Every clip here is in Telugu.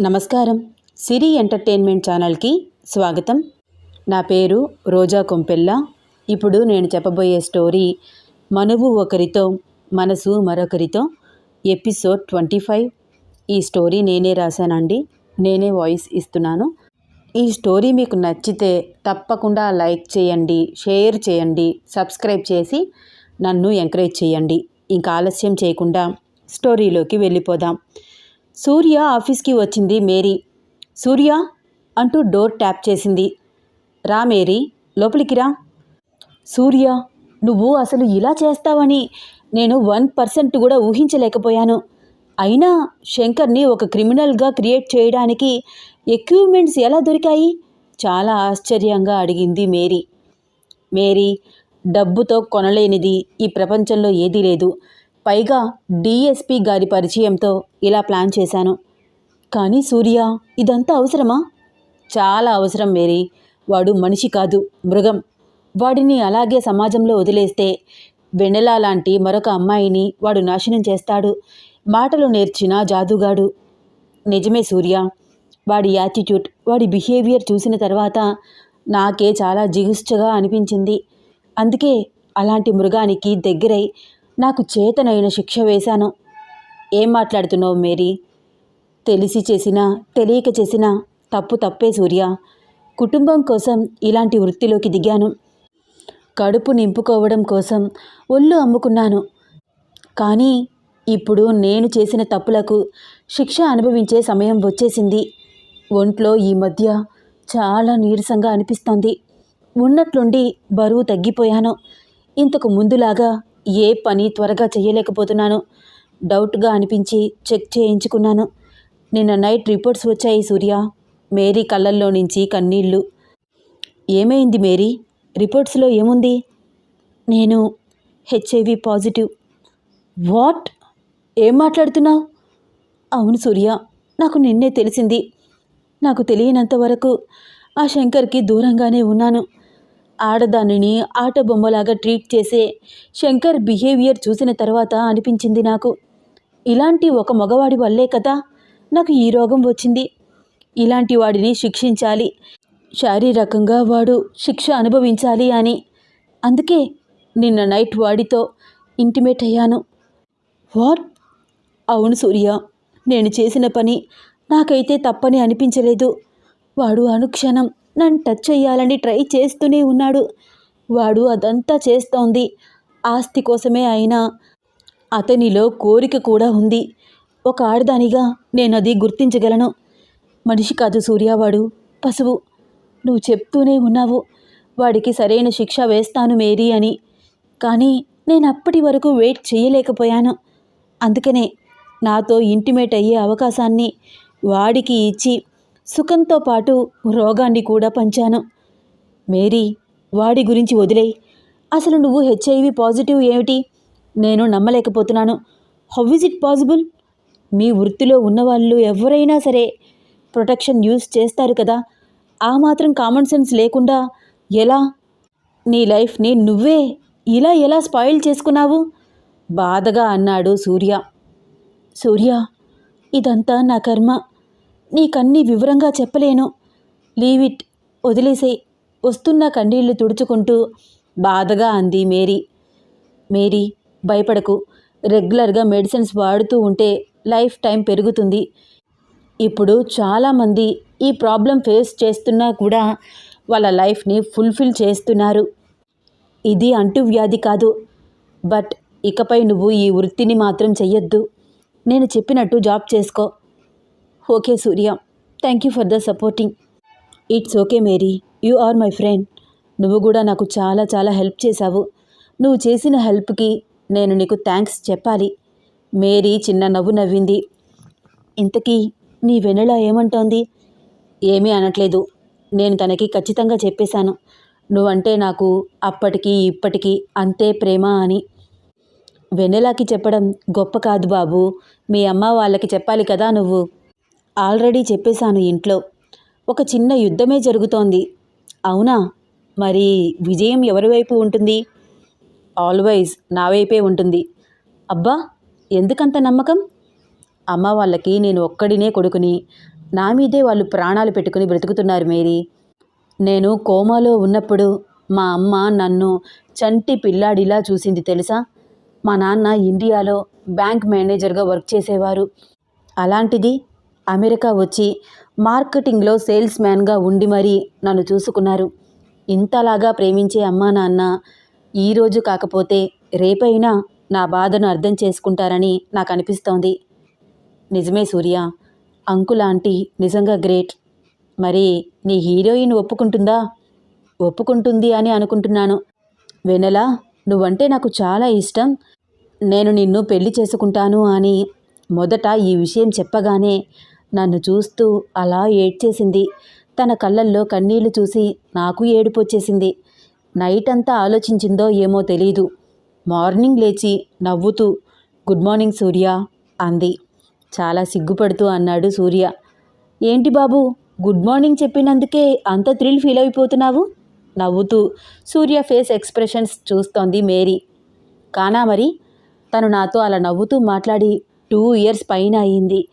నమస్కారం. సిరి ఎంటర్టైన్మెంట్ ఛానల్కి స్వాగతం. నా పేరు రోజా కొంపెల్ల. ఇప్పుడు నేను చెప్పబోయే స్టోరీ మనువు ఒకరితో మనసు మరొకరితో ఎపిసోడ్ ట్వంటీ ఫైవ్. ఈ స్టోరీ నేనే రాశానండి. నేనే వాయిస్ ఇస్తున్నాను. ఈ స్టోరీ మీకు నచ్చితే తప్పకుండా లైక్ చేయండి షేర్ చేయండి సబ్స్క్రైబ్ చేసి నన్ను ఎంకరేజ్ చేయండి. ఇంకా ఆలస్యం చేయకుండా స్టోరీలోకి వెళ్ళిపోదాం. సూర్య ఆఫీస్కి వచ్చింది మేరీ. సూర్య అంటూ డోర్ ట్యాప్ చేసింది. రా మేరీ లోపలికి రా. సూర్య నువ్వు అసలు ఇలా చేస్తావని నేను వన్ పర్సెంట్ కూడా ఊహించలేకపోయాను. అయినా శంకర్ని ఒక క్రిమినల్గా క్రియేట్ చేయడానికి ఎక్విప్మెంట్స్ ఎలా దొరికాయి? చాలా ఆశ్చర్యంగా అడిగింది మేరీ. మేరీ డబ్బుతో కొనలేనిది ఈ ప్రపంచంలో ఏదీ లేదు. పైగా డిఎస్పి గారి పరిచయంతో ఇలా ప్లాన్ చేశాను. కానీ సూర్య ఇదంతా అవసరమా? చాలా అవసరం మేరీ. వాడు మనిషి కాదు మృగం. వాడిని అలాగే సమాజంలో వదిలేస్తే వెన్నెల లాంటి మరొక అమ్మాయిని వాడు నాశనం చేస్తాడు. మాటలు నేర్చిన జాదుగాడు. నిజమే సూర్య. వాడి యాటిట్యూడ్ వాడి బిహేవియర్ చూసిన తర్వాత నాకే చాలా జిగుష్చగా అనిపించింది. అందుకే అలాంటి మృగానికి దగ్గరై నాకు చేతనైన శిక్ష వేశాను. ఏం మాట్లాడుతున్నావు మేరీ? తెలిసి చేసినా తెలియక చేసినా తప్పు తప్పే సూర్య. కుటుంబం కోసం ఇలాంటి వృత్తిలోకి దిగాను. కడుపు నింపుకోవడం కోసం ఒళ్ళు అమ్ముకున్నాను. కానీ ఇప్పుడు నేను చేసిన తప్పులకు శిక్ష అనుభవించే సమయం వచ్చేసింది. ఒంట్లో ఈ మధ్య చాలా నీరసంగా అనిపిస్తోంది. ఉన్నట్లుండి బరువు తగ్గిపోయాను. ఇంతకు ముందులాగా ఏ పని త్వరగా చేయలేకపోతున్నాను డౌట్గా అనిపించి చెక్ చేయించుకున్నాను. నిన్న నైట్ రిపోర్ట్స్ వచ్చాయి సూర్య. మేరీ కళ్ళల్లో నుంచి కన్నీళ్ళు ఏమైంది మేరీ? రిపోర్ట్స్లో ఏముంది? నేను హెచ్ఐవి పాజిటివ్. వాట్? ఏం మాట్లాడుతున్నావు? అవును సూర్య నాకు నిన్నే తెలిసింది. నాకు తెలియనంత వరకు ఆ శంకర్కి దూరంగానే ఉన్నాను. ఆడదానిని ఆట బొమ్మలాగా ట్రీట్ చేసే శంకర్ బిహేవియర్ చూసిన తర్వాత అనిపించింది నాకు. ఇలాంటి ఒక మగవాడి వల్లే కదా నాకు ఈ రోగం వచ్చింది. ఇలాంటి వాడిని శిక్షించాలి. శారీరకంగా వాడు శిక్ష అనుభవించాలి అని. అందుకే నిన్న నైట్ వాడితో ఇంటిమేట్ అయ్యాను. వాట్? అవును సూర్య నేను చేసిన పని నాకైతే తప్పని అనిపించలేదు. వాడు అనుక్షణం నన్ను టచ్ చేయాలని ట్రై చేస్తూనే ఉన్నాడు. వాడు అదంతా చేస్తోంది. ఆస్తి కోసమే అయినా అతనిలో కోరిక కూడా ఉంది. ఒక ఆడదానిగా నేను అది గుర్తించగలను. మనిషి కాదు సూర్యవాడు పశువు. నువ్వు చెప్తూనే ఉన్నావు. వాడికి సరైన శిక్ష వేస్తాను మేరీ అని. కానీ నేను అప్పటి వరకు వెయిట్ చేయలేకపోయాను. అందుకనే నాతో ఇంటిమేట్ అయ్యే అవకాశాన్ని వాడికి ఇచ్చి సుఖంతో పాటు రోగాన్ని కూడా పంచాను. మేరీ వాడి గురించి వదిలేయి. అసలు నువ్వు హెచ్ఐవి పాజిటివ్ ఏమిటి? నేను నమ్మలేకపోతున్నాను. హౌ ఇస్ ఇట్ పాసిబుల్ మీ వృత్తిలో ఉన్నవాళ్ళు ఎవరైనా సరే ప్రొటెక్షన్ యూస్ చేస్తారు కదా. ఆ మాత్రం కామన్ సెన్స్ లేకుండా ఎలా? నీ లైఫ్ని నువ్వే ఇలా ఎలా స్పాయిల్ చేసుకున్నావు? బాధగా అన్నాడు సూర్య. సూర్య ఇదంతా నా కర్మ. నీకన్నీ వివరంగా చెప్పలేను. లీవ్ ఇట్ వదిలేసేయ్. వస్తున్న కన్నీళ్ళు తుడుచుకుంటూ బాధగా అంది మేరీ. మేరీ భయపడకు. రెగ్యులర్గా మెడిసిన్స్ వాడుతూ ఉంటే లైఫ్ టైం పెరుగుతుంది. ఇప్పుడు చాలామంది ఈ ప్రాబ్లం ఫేస్ చేస్తున్నా కూడా వాళ్ళ లైఫ్ని ఫుల్ఫిల్ చేస్తున్నారు. ఇది అంటువ్యాధి కాదు. బట్ ఇకపై నువ్వు ఈ వృత్తిని మాత్రం చెయ్యొద్దు. నేను చెప్పినట్టు జాబ్ చేసుకో. Okay Surya. Thank you for the supporting it's okay Mary you are my friend నువ్వు కూడా నాకు చాలా చాలా హెల్ప్ చేశావు. నువ్వు చేసిన హెల్ప్కి నేను నీకు థ్యాంక్స్ చెప్పాలి. మేరీ చిన్న నవ్వు నవ్వింది. ఇంతకీ నీ వెన్నెల ఏమంటోంది? ఏమీ అనట్లేదు. నేను తనకి ఖచ్చితంగా చెప్పేశాను. నువ్వంటే నాకు అప్పటికి ఇప్పటికీ అంతే ప్రేమ అని. వెన్నెలాకి చెప్పడం గొప్ప కాదు బాబు. మీ అమ్మ వాళ్ళకి చెప్పాలి కదా నువ్వు. ఆల్రెడీ చెప్పేశాను ఇంట్లో. ఒక చిన్న యుద్ధమే జరుగుతోంది. అవునా? మరి విజయం ఎవరి వైపు ఉంటుంది? ఆల్వైజ్ నా వైపే ఉంటుంది. అబ్బా ఎందుకంత నమ్మకం? అమ్మ వాళ్ళకి నేను ఒక్కడినే కొడుకుని నా మీదే వాళ్ళు ప్రాణాలు పెట్టుకుని బ్రతుకుతున్నారు మేరీ. నేను కోమాలో ఉన్నప్పుడు మా అమ్మ నన్ను చంటి పిల్లాడిలా చూసింది తెలుసా? మా నాన్న ఇండియాలో బ్యాంక్ మేనేజర్గా వర్క్ చేసేవారు. అలాంటిది అమెరికా వచ్చి మార్కెటింగ్లో సేల్స్ మ్యాన్గా ఉండి మరీ నన్ను చూసుకున్నారు. ఇంతలాగా ప్రేమించే అమ్మా నాన్న ఈరోజు కాకపోతే రేపైనా నా బాధను అర్థం చేసుకుంటారని నాకు అనిపిస్తోంది నిజమే సూర్య అంకుల్ ఆంటీ నిజంగా గ్రేట్. మరి నీ హీరోయిన్ ఒప్పుకుంటుందా? ఒప్పుకుంటుంది అని అనుకుంటున్నాను. వెనలా నువ్వంటే నాకు చాలా ఇష్టం. నేను నిన్ను పెళ్ళి చేసుకుంటాను అని మొదట ఈ విషయం చెప్పగానే నన్ను చూస్తూ అలా ఏడ్చేసింది. తన కళ్ళల్లో కన్నీళ్ళు చూసి నాకు ఏడుపు వచ్చేసింది నైట్ అంతా ఆలోచించిందో ఏమో తెలీదు. మార్నింగ్ లేచి నవ్వుతూ గుడ్ మార్నింగ్ సూర్య అంది. చాలా సిగ్గుపడుతూ అన్నాడు సూర్య. ఏంటి బాబు గుడ్ మార్నింగ్ చెప్పినందుకే అంత థ్రిల్ ఫీల్ అయిపోతున్నావు? నవ్వుతూ సూర్య ఫేస్ ఎక్స్ప్రెషన్స్ చూస్తోంది మేరీ. కానా మరి? తను నాతో అలా నవ్వుతూ మాట్లాడి టూ ఇయర్స్ పైన అయింది.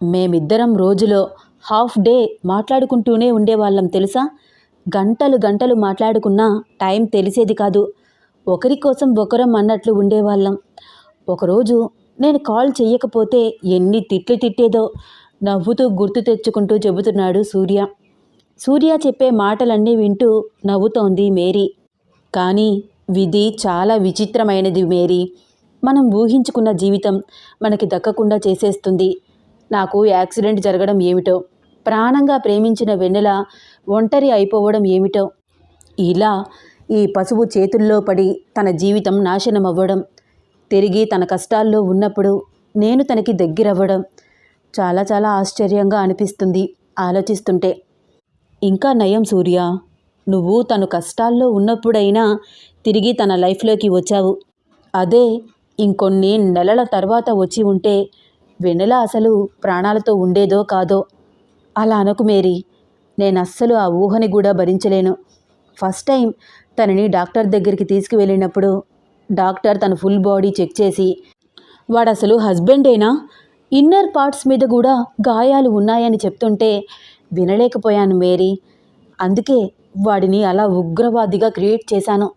మేమిద్దరం రోజులో హాఫ్ డే మాట్లాడుకుంటూనే ఉండేవాళ్ళం తెలుసా? గంటలు గంటలు మాట్లాడుకున్నా టైం తెలిసేది కాదు. ఒకరి కోసం ఒకరం అన్నట్లు ఉండేవాళ్ళం. ఒకరోజు నేను కాల్ చెయ్యకపోతే ఎన్ని తిట్లు తిట్టేదో నవ్వుతూ గుర్తు తెచ్చుకుంటూ చెబుతున్నాడు సూర్య. సూర్య చెప్పే మాటలన్నీ వింటూ నవ్వుతోంది మేరీ. కానీ విధి చాలా విచిత్రమైనది మేరీ. మనం ఊహించుకున్న జీవితం మనకి దక్కకుండా చేసేస్తుంది. నాకు యాక్సిడెంట్ జరగడం ఏమిటో ప్రాణంగా ప్రేమించిన వెన్నెల ఒంటరి అయిపోవడం ఏమిటో. ఇలా ఈ పశువు చేతుల్లో పడి తన జీవితం నాశనం అవ్వడం తిరిగి తన కష్టాల్లో ఉన్నప్పుడు నేను తనకి దగ్గరవ్వడం చాలా చాలా ఆశ్చర్యంగా అనిపిస్తుంది ఆలోచిస్తుంటే. ఇంకా నయం సూర్య నువ్వు తను కష్టాల్లో ఉన్నప్పుడైనా తిరిగి తన లైఫ్లోకి వచ్చావు. అదే ఇంకొన్ని నెలల తర్వాత వచ్చి ఉంటే వెన్నెల అసలు ప్రాణాలతో ఉండేదో కాదో అలా అనకు మేరీ. నేను అస్సలు ఆ ఊహని కూడా భరించలేను. ఫస్ట్ టైం తనని డాక్టర్ దగ్గరికి తీసుకువెళ్ళినప్పుడు డాక్టర్ తన ఫుల్ బాడీ చెక్ చేసి వాడసలు హస్బెండేనా? ఇన్నర్ పార్ట్స్ మీద కూడా గాయాలు ఉన్నాయని చెప్తుంటే వినలేకపోయాను మేరీ. అందుకే వాడిని అలా ఉగ్రవాదిగా క్రియేట్ చేశాను.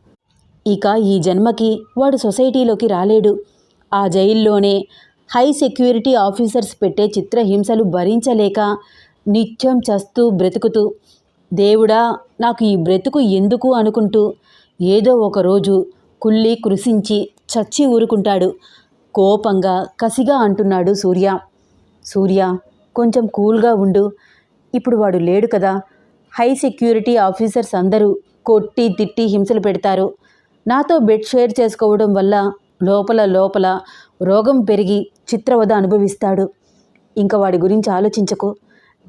ఇక ఈ జన్మకి వాడు సొసైటీలోకి రాలేడు. ఆ జైల్లోనే హై సెక్యూరిటీ ఆఫీసర్స్ పెట్టే చిత్రహింసలు భరించలేక నిత్యం చస్తూ బ్రతుకుతూ దేవుడా నాకు ఈ బ్రతుకు ఎందుకు అనుకుంటూ? ఏదో ఒకరోజు కుళ్ళి కృషించి చచ్చి ఊరుకుంటాడు. కోపంగా కసిగా అంటున్నాడు సూర్య. సూర్య కొంచెం కూల్గా ఉండు. ఇప్పుడు వాడు లేడు కదా. హై సెక్యూరిటీ ఆఫీసర్స్ అందరూ కొట్టి తిట్టి హింసలు పెడతారు. నాతో బెడ్ షేర్ చేసుకోవడం వల్ల లోపల లోపల రోగం పెరిగి చిత్రవద అనుభవిస్తాడు. ఇంకా వాడి గురించి ఆలోచించకు.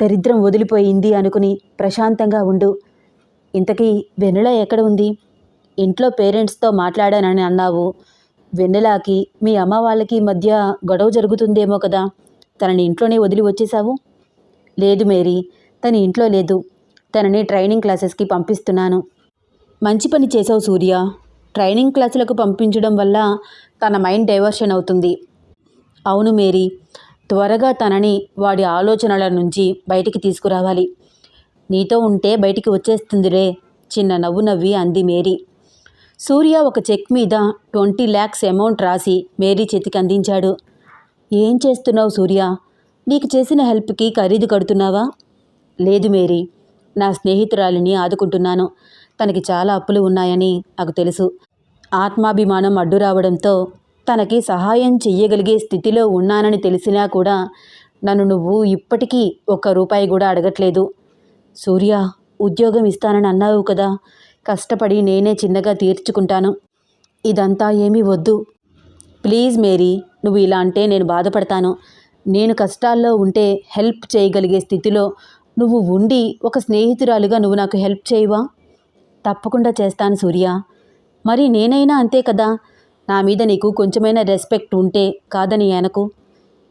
దరిద్రం వదిలిపోయింది అనుకుని ప్రశాంతంగా ఉండు. ఇంతకీ వెన్నెల ఎక్కడ ఉంది? ఇంట్లో పేరెంట్స్తో మాట్లాడానని అన్నావు. వెన్నెలాకి మీ అమ్మ వాళ్ళకి మధ్య గొడవ జరుగుతుందేమో కదా? తనని ఇంట్లోనే వదిలి వచ్చేసావు లేదు మేరీ తన ఇంట్లో లేదు. తనని ట్రైనింగ్ క్లాసెస్కి పంపిస్తున్నాను. మంచి పని చేసావు సూర్య. ట్రైనింగ్ క్లాసులకు పంపించడం వల్ల తన మైండ్ డైవర్షన్ అవుతుంది. అవును మేరీ త్వరగా తనని వాడి ఆలోచనల నుంచి బయటికి తీసుకురావాలి. నీతో ఉంటే బయటికి వచ్చేస్తుందిరే చిన్న నవ్వు నవ్వి అంది మేరీ. సూర్య ఒక చెక్ మీద ట్వంటీ ల్యాక్స్ అమౌంట్ రాసి మేరీ చేతికి అందించాడు. ఏం చేస్తున్నావు సూర్య? నీకు చేసిన హెల్ప్కి ఖరీదు కడుతున్నావా? లేదు మేరీ నా స్నేహితురాలిని ఆదుకుంటున్నాను. తనకి చాలా అప్పులు ఉన్నాయని నాకు తెలుసు. ఆత్మాభిమానం అడ్డు రావడంతో తనకి సహాయం చెయ్యగలిగే స్థితిలో ఉన్నానని తెలిసినా కూడా నన్ను నువ్వు ఇప్పటికీ ఒక్క రూపాయి కూడా అడగట్లేదు. సూర్య ఉద్యోగం ఇస్తానని అన్నావు కదా కష్టపడి నేనే చిన్నగా తీర్చుకుంటాను. ఇదంతా ఏమీ వద్దు. ప్లీజ్ మేరీ నువ్వు ఇలా అంటే నేను బాధపడతాను. నేను కష్టాల్లో ఉంటే హెల్ప్ చేయగలిగే స్థితిలో నువ్వు ఉండి ఒక స్నేహితురాలుగా నువ్వు నాకు హెల్ప్ చేయవా? తప్పకుండా చేస్తాను సూర్య. మరి నేనైనా అంతే కదా? నా మీద నీకు కొంచెమైనా రెస్పెక్ట్ ఉంటే కాదని అనకు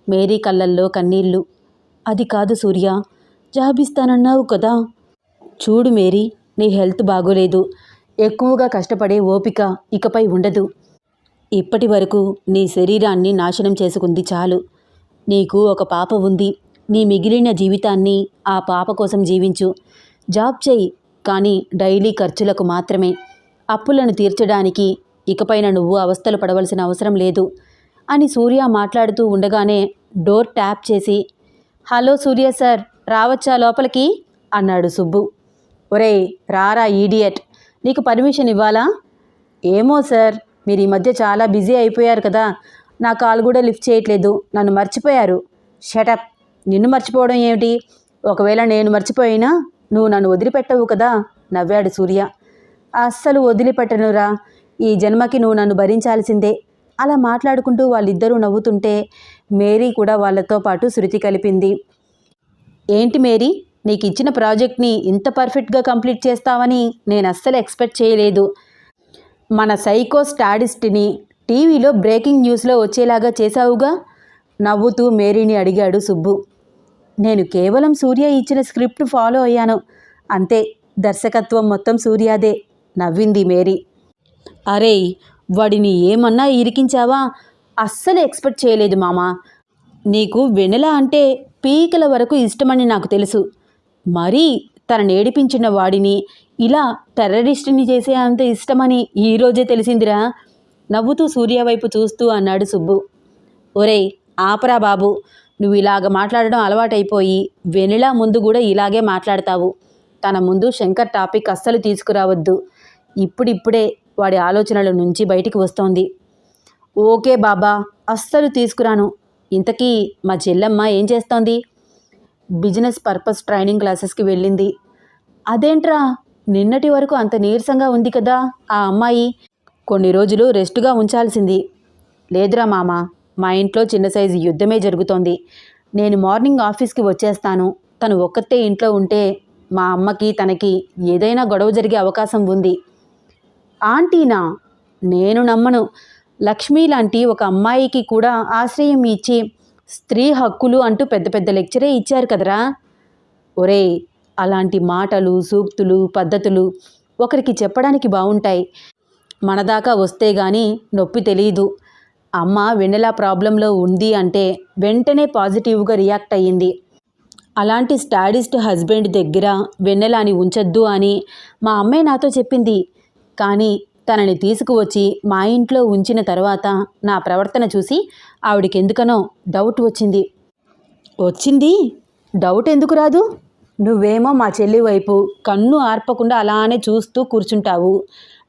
మేరీ కళ్ళల్లో కన్నీళ్ళు అది కాదు సూర్య. జాబ్ ఇస్తానన్నావు కదా? చూడు మేరీ నీ హెల్త్ బాగోలేదు. ఎక్కువగా కష్టపడే ఓపిక ఇకపై ఉండదు. ఇప్పటి వరకు నీ శరీరాన్ని నాశనం చేసుకుంది చాలు. నీకు ఒక పాప ఉంది. నీ మిగిలిన జీవితాన్ని ఆ పాప కోసం జీవించు. జాబ్ చేయి. కానీ డైలీ ఖర్చులకు మాత్రమే. అప్పులను తీర్చడానికి ఇకపైన నువ్వు అవస్థలు పడవలసిన అవసరం లేదు అని సూర్య మాట్లాడుతూ ఉండగానే డోర్ ట్యాప్ చేసి హలో సూర్య సార్ రావచ్చా లోపలికి? అన్నాడు సుబ్బు. ఒరేయ్ రారా ఈడియట్ నీకు పర్మిషన్ ఇవ్వాలా? ఏమో సార్ మీరు ఈ మధ్య చాలా బిజీ అయిపోయారు కదా నా కాల్ కూడా లిఫ్ట్ చేయట్లేదు నన్ను మర్చిపోయారు. షటప్ నిన్ను మర్చిపోవడం ఏమిటి? ఒకవేళ నేను మర్చిపోయినా నువ్వు నన్ను వదిలిపెట్టవు కదా? నవ్వాడు సూర్య. అస్సలు వదిలిపెట్టనురా. ఈ జన్మకి నువ్వు నన్ను భరించాల్సిందే. అలా మాట్లాడుకుంటూ వాళ్ళిద్దరూ నవ్వుతుంటే మేరీ కూడా వాళ్ళతో పాటు శృతి కలిపింది. ఏంటి మేరీ? నీకు ఇచ్చిన ప్రాజెక్ట్ని ఇంత పర్ఫెక్ట్గా కంప్లీట్ చేస్తావని నేను అస్సలు ఎక్స్పెక్ట్ చేయలేదు. మన సైకో స్టాడిస్ట్ని టీవీలో బ్రేకింగ్ న్యూస్లో వచ్చేలాగా చేశావుగా? నవ్వుతూ మేరీని అడిగాడు సుబ్బు. నేను కేవలం సూర్య ఇచ్చిన స్క్రిప్ట్ ఫాలో అయ్యాను. అంతే దర్శకత్వం మొత్తం సూర్యాదే నవ్వింది మేరీ. అరే వాడిని ఏమన్నా ఇరికించావా? అస్సలు ఎక్స్పెక్ట్ చేయలేదు మామా. నీకు వెన్నెల అంటే పీకల వరకు ఇష్టమని నాకు తెలుసు. మరీ తన నేడిపించిన వాడిని ఇలా టెర్రరిస్ట్ని చేసే అంత ఇష్టమని ఈరోజే తెలిసిందిరా. నవ్వుతూ సూర్య వైపు చూస్తూ అన్నాడు సుబ్బు. ఒరేయ్ ఆపరా బాబు. నువ్వు ఇలాగ మాట్లాడడం అలవాటైపోయి వెనిలా ముందు కూడా ఇలాగే మాట్లాడతావు. తన ముందు శంకర్ టాపిక్ అస్సలు తీసుకురావద్దు. ఇప్పుడిప్పుడే వాడి ఆలోచనల నుంచి బయటికి వస్తోంది. ఓకే బాబా అస్సలు తీసుకురాను. ఇంతకీ మా చెల్లెమ్మ ఏం చేస్తోంది? బిజినెస్ పర్పస్ ట్రైనింగ్ క్లాసెస్కి వెళ్ళింది. అదేంట్రా? నిన్నటి వరకు అంత నీరసంగా ఉంది కదా ఆ అమ్మాయి. కొన్ని రోజులు రెస్ట్గా ఉంచాల్సింది. లేదురా మామ మా ఇంట్లో చిన్న సైజు యుద్ధమే జరుగుతోంది. నేను మార్నింగ్ ఆఫీస్కి వచ్చేస్తాను. తను ఒక్కతే ఇంట్లో ఉంటే మా అమ్మకి తనకి ఏదైనా గొడవ జరిగే అవకాశం ఉంది. ఆంటీనా? నేను నమ్మను. లక్ష్మి లాంటి ఒక అమ్మాయికి కూడా ఆశ్రయం ఇచ్చి స్త్రీ హక్కులు అంటూ పెద్ద పెద్ద లెక్చరే ఇచ్చారు కదరా? ఒరేయ్ అలాంటి మాటలు సూక్తులు పద్ధతులు ఒకరికి చెప్పడానికి బాగుంటాయి మనదాకా వస్తే గాని నొప్పి తెలియదు అమ్మ వెన్నెల ప్రాబ్లంలో ఉంది అంటే వెంటనే పాజిటివ్గా రియాక్ట్ అయ్యింది. అలాంటి స్టాడిస్ట్ హస్బెండ్ దగ్గర వెన్నెలాని ఉంచొద్దు అని మా అమ్మే నాతో చెప్పింది. కానీ తనని తీసుకువచ్చి మా ఇంట్లో ఉంచిన తర్వాత నా ప్రవర్తన చూసి ఆవిడకెందుకనో డౌట్ వచ్చింది. వచ్చింది? డౌట్ ఎందుకు రాదు? నువ్వేమో మా చెల్లి వైపు కన్ను ఆర్పకుండా అలానే చూస్తూ కూర్చుంటావు.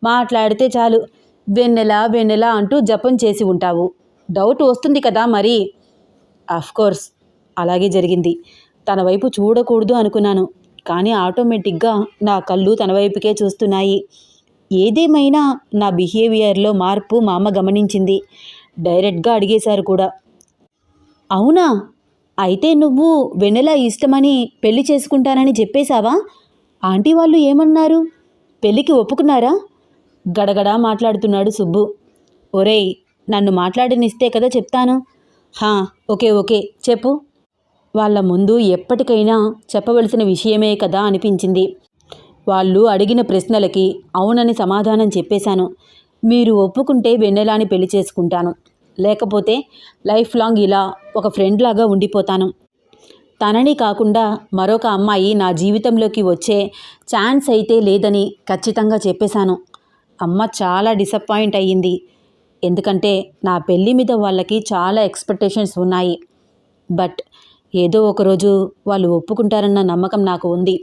మాట్లాడితే చాలు. వెన్నెల వెన్నెల అంటూ జపం చేసి ఉంటావు. డౌట్ వస్తుంది కదా మరి? కోర్స్ అలాగే జరిగింది. తన వైపు చూడకూడదు అనుకున్నాను. కానీ ఆటోమేటిక్గా నా కళ్ళు తన వైపుకే చూస్తున్నాయి. ఏదేమైనా నా బిహేవియర్లో మార్పు మా అమ్మ గమనించింది. డైరెక్ట్గా అడిగేశారు కూడా. అవునా? అయితే నువ్వు వెన్నెల ఇష్టమని పెళ్ళి చేసుకుంటానని చెప్పేశావా? ఆంటీ వాళ్ళు ఏమన్నారు? పెళ్ళికి ఒప్పుకున్నారా? గడగడా మాట్లాడుతున్నాడు సుబ్బు. ఒరేయ్ నన్ను మాట్లాడనిస్తే కదా చెప్తాను? హా ఓకే ఓకే చెప్పు. వాళ్ళ ముందు ఎప్పటికైనా చెప్పవలసిన విషయమే కదా అనిపించింది. వాళ్ళు అడిగిన ప్రశ్నలకి అవునని సమాధానం చెప్పేశాను. మీరు ఒప్పుకుంటే వెన్నెలాని పెళ్ళి చేసుకుంటాను. లేకపోతే లైఫ్ లాంగ్ ఇలా ఒక ఫ్రెండ్ లాగా ఉండిపోతాను. తనని కాకుండా మరొక అమ్మాయి నా జీవితంలోకి వచ్చే ఛాన్స్ అయితే లేదని ఖచ్చితంగా చెప్పేశాను. అమ్మ చాలా డిసప్పాయింట్ అయ్యింది. ఎందుకంటే నా పెళ్ళి మీద వాళ్ళకి చాలా ఎక్స్పెక్టేషన్స్ ఉన్నాయి. బట్ ఏదో ఒకరోజు వాళ్ళు ఒప్పుకుంటారన్న నమ్మకం నాకు ఉంది.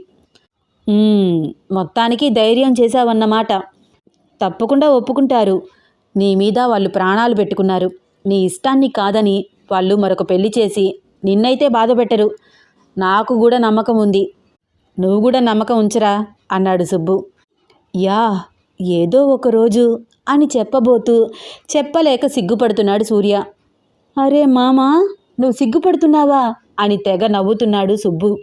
మొత్తానికి ధైర్యం చేశావన్నమాట. తప్పకుండా ఒప్పుకుంటారు. నీ మీద వాళ్ళు ప్రాణాలు పెట్టుకున్నారు. నీ ఇష్టాన్ని కాదని వాళ్ళు మరొక పెళ్ళి చేసి నిన్నైతే బాధ పెట్టరు. నాకు కూడా నమ్మకం ఉంది. నువ్వు కూడా నమ్మకం ఉంచరా అన్నాడు సుబ్బు. యా ఏదో ఒకరోజు అని చెప్పబోతూ చెప్పలేక సిగ్గుపడుతున్నాడు సూర్య. అరే మామా నువ్వు సిగ్గుపడుతున్నావా? అని తెగ నవ్వుతున్నాడు సుబ్బు.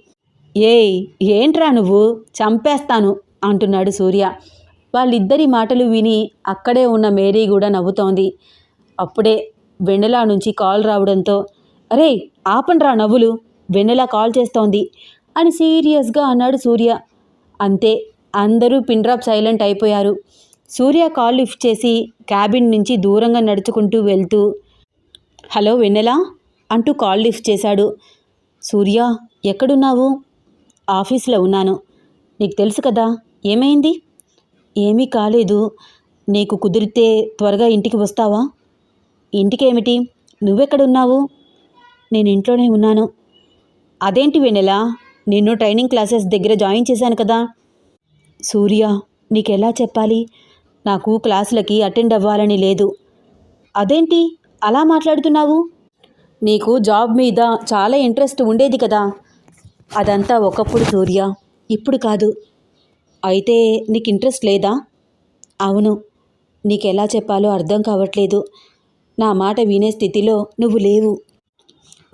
ఏయ్ ఏంట్రా నువ్వు? చంపేస్తాను అంటున్నాడు సూర్య. వాళ్ళిద్దరి మాటలు విని అక్కడే ఉన్న మేరీ కూడా నవ్వుతోంది. అప్పుడే వెన్నెల నుంచి కాల్ రావడంతో అరే ఆపండ్రా నవ్వులు వెన్నెల కాల్ చేస్తోంది అని సీరియస్గా అన్నాడు సూర్య. అంతే అందరూ పిండ్రాప్ సైలెంట్ అయిపోయారు. సూర్య కాల్ లిఫ్ట్ చేసి క్యాబిన్ నుంచి దూరంగా నడుచుకుంటూ వెళ్తూ హలో వెన్నెల? అంటూ కాల్ లిఫ్ట్ చేశాడు. సూర్య ఎక్కడున్నావు? ఆఫీస్లో ఉన్నాను. నీకు తెలుసు కదా ఏమైంది? ఏమీ కాలేదు. నీకు కుదిరితే త్వరగా ఇంటికి వస్తావా? ఇంటికేమిటి? నువ్వెక్కడున్నావు? నేను ఇంట్లోనే ఉన్నాను. అదేంటి వెన్నెలా? నిన్ను ట్రైనింగ్ క్లాసెస్ దగ్గర జాయిన్ చేశాను కదా. సూర్య నీకెలా చెప్పాలి? నాకు క్లాసులకి అటెండ్ అవ్వాలని లేదు. అదేంటి? అలా మాట్లాడుతున్నావు? నీకు జాబ్ మీద చాలా ఇంట్రెస్ట్ ఉండేది కదా. అదంతా ఒకప్పుడు సూర్య ఇప్పుడు కాదు. అయితే నీకు ఇంట్రెస్ట్ లేదా? అవును. నీకు ఎలా చెప్పాలో అర్థం కావట్లేదు. నా మాట వినే స్థితిలో నువ్వు లేవు.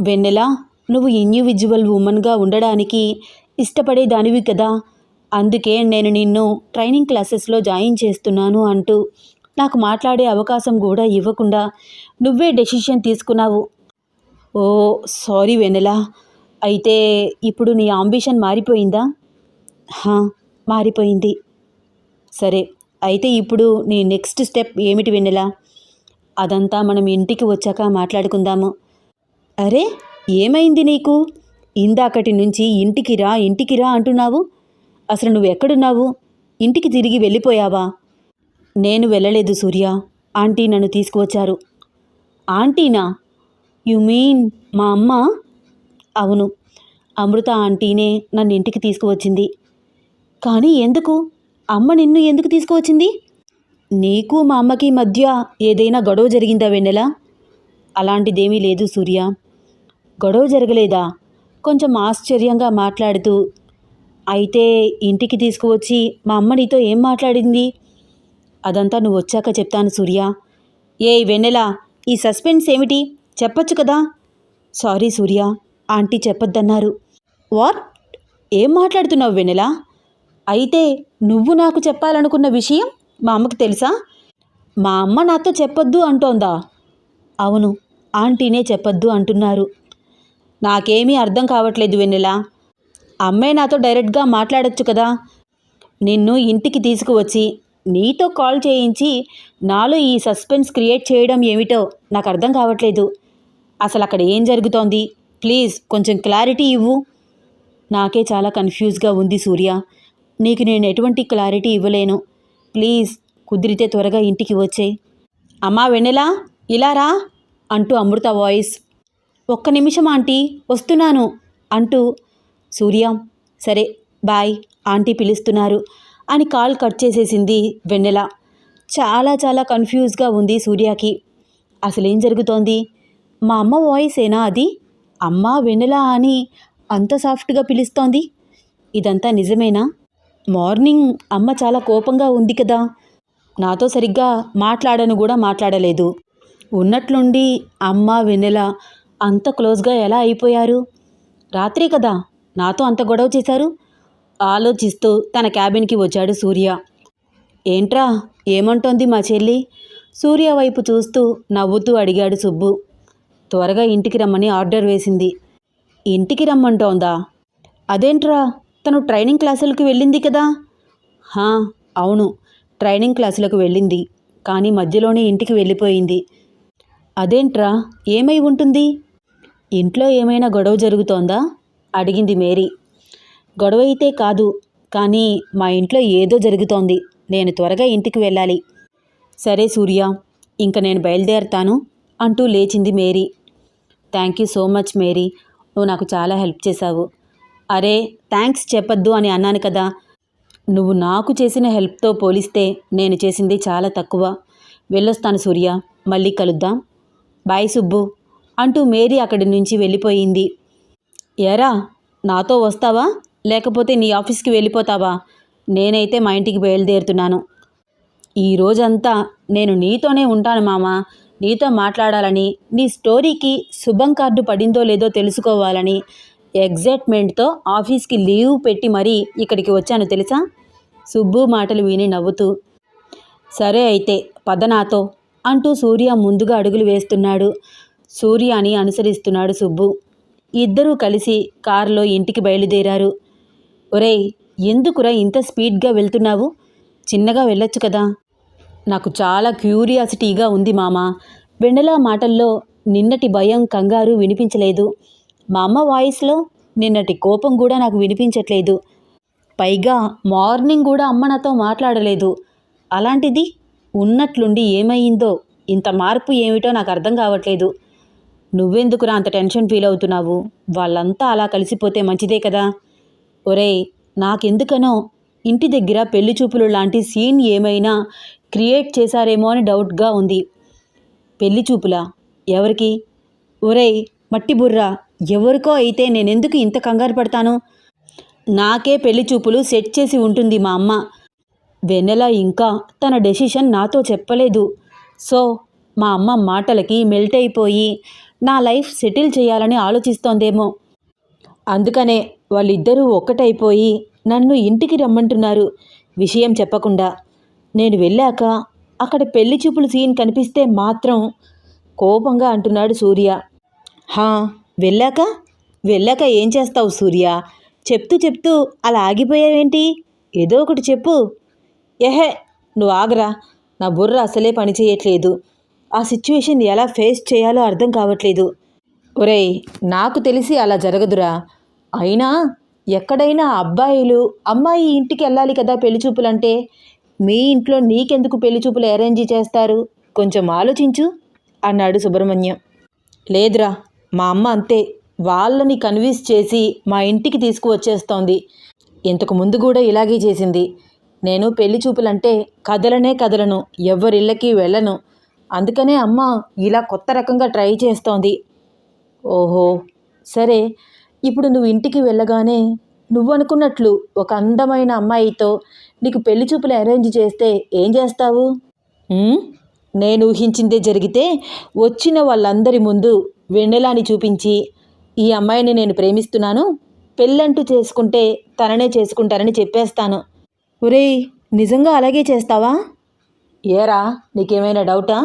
వెన్నెలా? నువ్వు ఇండివిజువల్ ఉమెన్గా ఉండడానికి ఇష్టపడే దానివి కదా. అందుకే నేను నిన్ను ట్రైనింగ్ క్లాసెస్లో జాయిన్ చేస్తున్నాను అంటూ నాకు మాట్లాడే అవకాశం కూడా ఇవ్వకుండా నువ్వే డెసిషన్ తీసుకున్నావు. ఓ సారీ వెన్నెలా. అయితే ఇప్పుడు నీ ఆంబిషన్ మారిపోయిందా? హా మారిపోయింది. సరే అయితే ఇప్పుడు నీ నెక్స్ట్ స్టెప్ ఏమిటి వెన్నెలా? అదంతా మనం ఇంటికి వచ్చాక మాట్లాడుకుందాము. అరే ఏమైంది నీకు? ఇందాకటి నుంచి ఇంటికి రా ఇంటికి రా అంటున్నావు. అసలు నువ్వు ఎక్కడున్నావు ఇంటికి తిరిగి వెళ్ళిపోయావా? నేను వెళ్ళలేదు సూర్య. ఆంటీ నన్ను తీసుకువచ్చారు. ఆంటీనా? యు మీన్ మా అమ్మ? అవును. అమృత ఆంటీనే నన్ను ఇంటికి తీసుకువచ్చింది. కానీ ఎందుకు? అమ్మ నిన్ను ఎందుకు తీసుకువచ్చింది? నీకు మా అమ్మకి మధ్య ఏదైనా గొడవ జరిగిందా వెన్నెలా? అలాంటిదేమీ లేదు సూర్య. గొడవ జరగలేదా? కొంచెం ఆశ్చర్యంగా మాట్లాడుతూ అయితే ఇంటికి తీసుకువచ్చి మా అమ్మ నీతో ఏం మాట్లాడింది? అదంతా నువ్వు వచ్చాక చెప్తాను సూర్య. ఏ వెన్నెల ఈ సస్పెన్స్ ఏమిటి? చెప్పచ్చు కదా? సారీ సూర్య ఆంటీ చెప్పొద్దన్నారు. వాట్? ఏం మాట్లాడుతున్నావు వెన్నెల? అయితే నువ్వు నాకు చెప్పాలనుకున్న విషయం మా అమ్మకి తెలుసా? మా అమ్మ నాతో చెప్పొద్దు అంటోందా? అవును ఆంటీనే చెప్పొద్దు అంటున్నారు. నాకేమీ అర్థం కావట్లేదు వెన్నెలా. అమ్మాయి నాతో డైరెక్ట్గా మాట్లాడచ్చు కదా. నిన్ను ఇంటికి తీసుకువచ్చి నీతో కాల్ చేయించి నాలో ఈ సస్పెన్స్ క్రియేట్ చేయడం ఏమిటో నాకు అర్థం కావట్లేదు. అసలు అక్కడ ఏం జరుగుతోంది? ప్లీజ్ కొంచెం క్లారిటీ ఇవ్వు. నాకే చాలా కన్ఫ్యూజ్గా ఉంది సూర్య. నీకు నేను ఎటువంటి క్లారిటీ ఇవ్వలేను. ప్లీజ్ కుదిరితే త్వరగా ఇంటికి వచ్చే అమ్మా వెన్నెలా ఇలా రా అంటూ అమృత వాయిస్. ఒక్క నిమిషం ఆంటీ వస్తున్నాను అంటూ సూర్య సరే బాయ్ ఆంటీ పిలుస్తున్నారు అని కాల్ కట్ చేసేసింది వెన్నెల. చాలా చాలా కన్ఫ్యూజ్గా ఉంది సూర్యకి. అసలేం జరుగుతోంది? మా అమ్మ వాయిసేనా అది? అమ్మ వెన్నెల అని అంత సాఫ్ట్గా పిలుస్తోంది? ఇదంతా నిజమేనా? మార్నింగ్ అమ్మ చాలా కోపంగా ఉంది కదా. నాతో సరిగ్గా మాట్లాడను కూడా మాట్లాడలేదు. ఉన్నట్లుండి అమ్మ వెన్నెల అంత క్లోజ్గా ఎలా అయిపోయారు? రాత్రి కదా. నాతో అంత గొడవ చేశారు? ఆలోచిస్తూ తన క్యాబిన్కి వచ్చాడు సూర్య. ఏంట్రా ఏమంటోంది మా చెల్లి? సూర్య వైపు చూస్తూ నవ్వుతూ అడిగాడు సుబ్బు. త్వరగా ఇంటికి రమ్మని ఆర్డర్ వేసింది. ఇంటికి రమ్మంటోందా? అదేంట్రా తను ట్రైనింగ్ క్లాసులకు వెళ్ళింది కదా? హా అవును ట్రైనింగ్ క్లాసులకు వెళ్ళింది కానీ మధ్యలోనే ఇంటికి వెళ్ళిపోయింది. అదేంట్రా ఏమై ఉంటుంది? ఇంట్లో ఏమైనా గొడవ జరుగుతోందా? అడిగింది మేరీ. గొడవ అయితే కాదు కానీ మా ఇంట్లో ఏదో జరుగుతోంది. నేను త్వరగా ఇంటికి వెళ్ళాలి. సరే సూర్య ఇంక నేను బయలుదేరతాను అంటూ లేచింది Mary. Thank you so much Mary నువ్వు నాకు చాలా హెల్ప్ చేశావు. అరే థ్యాంక్స్ చెప్పొద్దు అని అన్నాను కదా. నువ్వు నాకు చేసిన హెల్ప్తో పోలిస్తే నేను చేసింది చాలా తక్కువ. వెళ్ళొస్తాను సూర్య మళ్ళీ కలుద్దాం. బాయ్ సుబ్బు అంటూ మేరీ అక్కడి నుంచి వెళ్ళిపోయింది. ఎరా నాతో వస్తావా? లేకపోతే నీ ఆఫీస్కి వెళ్ళిపోతావా? నేనైతే మా ఇంటికి బయలుదేరుతున్నాను. ఈ రోజంతా నేను నీతోనే ఉంటాను మామా. నీతో మాట్లాడాలని నీ స్టోరీకి శుభం కార్డు పడిందో లేదో తెలుసుకోవాలని ఎగ్జైట్మెంట్తో ఆఫీస్కి లీవ్ పెట్టి మరీ ఇక్కడికి వచ్చాను తెలుసా? సుబ్బు మాటలు విని నవ్వుతూ సరే అయితే పద నాతో అంటూ సూర్య ముందుగా అడుగులు వేస్తున్నాడు. సూర్య అని అనుసరిస్తున్నాడు సుబ్బు. ఇద్దరూ కలిసి కారులో ఇంటికి బయలుదేరారు. ఒరేయ్ ఎందుకురా ఇంత స్పీడ్గా వెళ్తున్నావు? చిన్నగా వెళ్ళొచ్చు కదా. నాకు చాలా క్యూరియాసిటీగా ఉంది మామ వెన్నెలా మాటల్లో నిన్నటి భయం కంగారు వినిపించలేదు. మా అమ్మ వాయిస్లో నిన్నటి కోపం కూడా నాకు వినిపించట్లేదు. పైగా మార్నింగ్ కూడా అమ్మ నాతో మాట్లాడలేదు. అలాంటిది ఉన్నట్లుండి ఏమైందో ఇంత మార్పు ఏమిటో నాకు అర్థం కావట్లేదు. నువ్వెందుకురా అంత టెన్షన్ ఫీల్ అవుతున్నావు? వాళ్ళంతా అలా కలిసిపోతే మంచిదే కదా? ఒరేయ్ నాకెందుకనో ఇంటి దగ్గర పెళ్ళి చూపులు లాంటి సీన్ ఏమైనా క్రియేట్ చేశారేమో అని డౌట్గా ఉంది. పెళ్ళి చూపులా? ఎవరికి? ఒరేయ్ మట్టి బుర్రా. ఎవరికో అయితే నేనెందుకు ఇంత కంగారు పడతాను? నాకే పెళ్ళి చూపులు సెట్ చేసి ఉంటుంది మా అమ్మ. వెన్నెల ఇంకా తన డెసిషన్ నాతో చెప్పలేదు. సో మా అమ్మ మాటలకి మెల్ట్ అయిపోయి నా లైఫ్ సెటిల్ చేయాలని ఆలోచిస్తోందేమో. అందుకనే వాళ్ళిద్దరూ ఒక్కటైపోయి నన్ను ఇంటికి రమ్మంటున్నారు. విషయం చెప్పకుండా నేను వెళ్ళాక అక్కడ పెళ్ళి చూపులు సీన్ కనిపిస్తే మాత్రం కోపంగా అంటున్నాడు సూర్య. హా వెళ్ళాక? వెళ్ళాక ఏం చేస్తావు సూర్య? చెప్తూ చెప్తూ అలా ఆగిపోయావేంటి? ఏదో ఒకటి చెప్పు. ఎహే నువ్వు ఆగరా. నా బుర్ర అసలే పని చేయట్లేదు ఆ సిచ్యువేషన్ ఎలా ఫేస్ చేయాలో అర్థం కావట్లేదు. ఒరేయ్ నాకు తెలిసి అలా జరగదురా. అయినా ఎక్కడైనా అబ్బాయిలు అమ్మాయి ఇంటికి వెళ్ళాలి కదా పెళ్ళి చూపులంటే? మీ ఇంట్లో నీకెందుకు పెళ్ళి చూపులు అరేంజ్ చేస్తారు? కొంచెం ఆలోచించు అన్నాడు సుబ్రహ్మణ్యం. లేదురా మా అమ్మ అంతే. వాళ్ళని కన్విన్స్ చేసి మా ఇంటికి తీసుకువచ్చేస్తోంది. ఇంతకు ముందు కూడా ఇలాగే చేసింది. నేను పెళ్ళి చూపులంటే కదలనే కదలను. ఎవరిళ్ళకి వెళ్ళను. అందుకనే అమ్మ ఇలా కొత్త రకంగా ట్రై చేస్తోంది. ఓహో సరే. ఇప్పుడు నువ్వు ఇంటికి వెళ్ళగానే నువ్వు అనుకున్నట్లు ఒక అందమైన అమ్మాయితో నీకు పెళ్ళి చూపులు అరేంజ్ చేస్తే ఏం చేస్తావు? నేను ఊహించిందే జరిగితే వచ్చిన వాళ్ళందరి ముందు వెన్నెలాని చూపించి ఈ అమ్మాయిని నేను ప్రేమిస్తున్నాను పెళ్ళంటూ చేసుకుంటే తననే చేసుకుంటానని చెప్పేస్తాను. ఒరేయ్ నిజంగా అలాగే చేస్తావా? ఏరా నీకేమైనా డౌటా?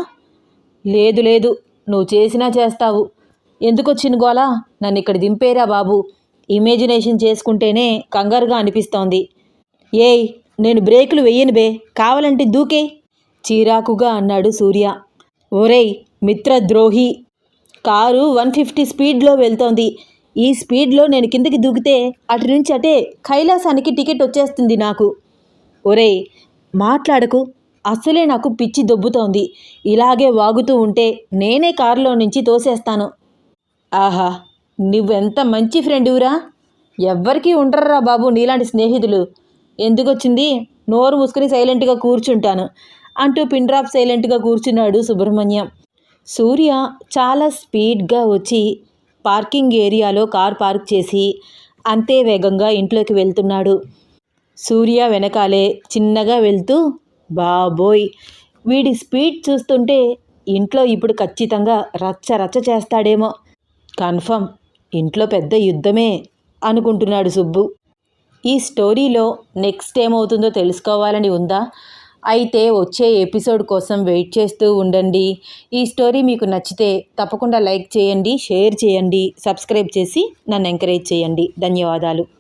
లేదు లేదు. నువ్వు చేసినా చేస్తావు. ఎందుకు గోలా? నన్ను ఇక్కడ దింపేరా బాబు. ఇమేజినేషన్ చేసుకుంటేనే కంగారుగా అనిపిస్తోంది. ఏయ్ నేను బ్రేకులు వెయ్యను బే. కావాలంటే దూకే. చీరాకుగా అన్నాడు సూర్య. ఒరేయ్ మిత్రద్రోహి కారు వన్ ఫిఫ్టీ స్పీడ్లో వెళ్తోంది. ఈ స్పీడ్లో నేను కిందకి దూకితే అటు నుంచి అటే కైలాసానికి టికెట్ వచ్చేస్తుంది నాకు. ఒరేయ్ మాట్లాడకు. అసలే నాకు పిచ్చి దొబ్బుతోంది. ఇలాగే వాగుతూ ఉంటే నేనే కారులో నుంచి తోసేస్తాను. ఆహా నువ్వెంత మంచి ఫ్రెండువురా ఎవ్వరికీ ఉండర్రా బాబు నీలాంటి స్నేహితులు. ఎందుకొచ్చింది? నోరు మూసుకుని సైలెంట్గా కూర్చుంటాను అంటూ పిండ్రాప్ సైలెంట్గా కూర్చున్నాడు సుబ్రహ్మణ్యం. సూర్య చాలా స్పీడ్గా వచ్చి పార్కింగ్ ఏరియాలో కార్ పార్క్ చేసి అంతే వేగంగా ఇంట్లోకి వెళ్తున్నాడు. సూర్య వెనకాలే చిన్నగా వెళ్తూ బాబోయ్. వీడి స్పీడ్ చూస్తుంటే ఇంట్లో ఇప్పుడు ఖచ్చితంగా రచ్చ రచ్చ చేస్తాడేమో. కన్ఫర్మ్ ఇంట్లో పెద్ద యుద్ధమే అనుకుంటున్నాడు సుబ్బు. ఈ స్టోరీలో నెక్స్ట్ ఏమవుతుందో తెలుసుకోవాలని ఉందా? అయితే వచ్చే ఎపిసోడ్ కోసం వెయిట్ చేస్తూ ఉండండి. ఈ స్టోరీ మీకు నచ్చితే తప్పకుండా లైక్ చేయండి షేర్ చేయండి సబ్స్క్రైబ్ చేసి నన్ను ఎంకరేజ్ చేయండి. ధన్యవాదాలు.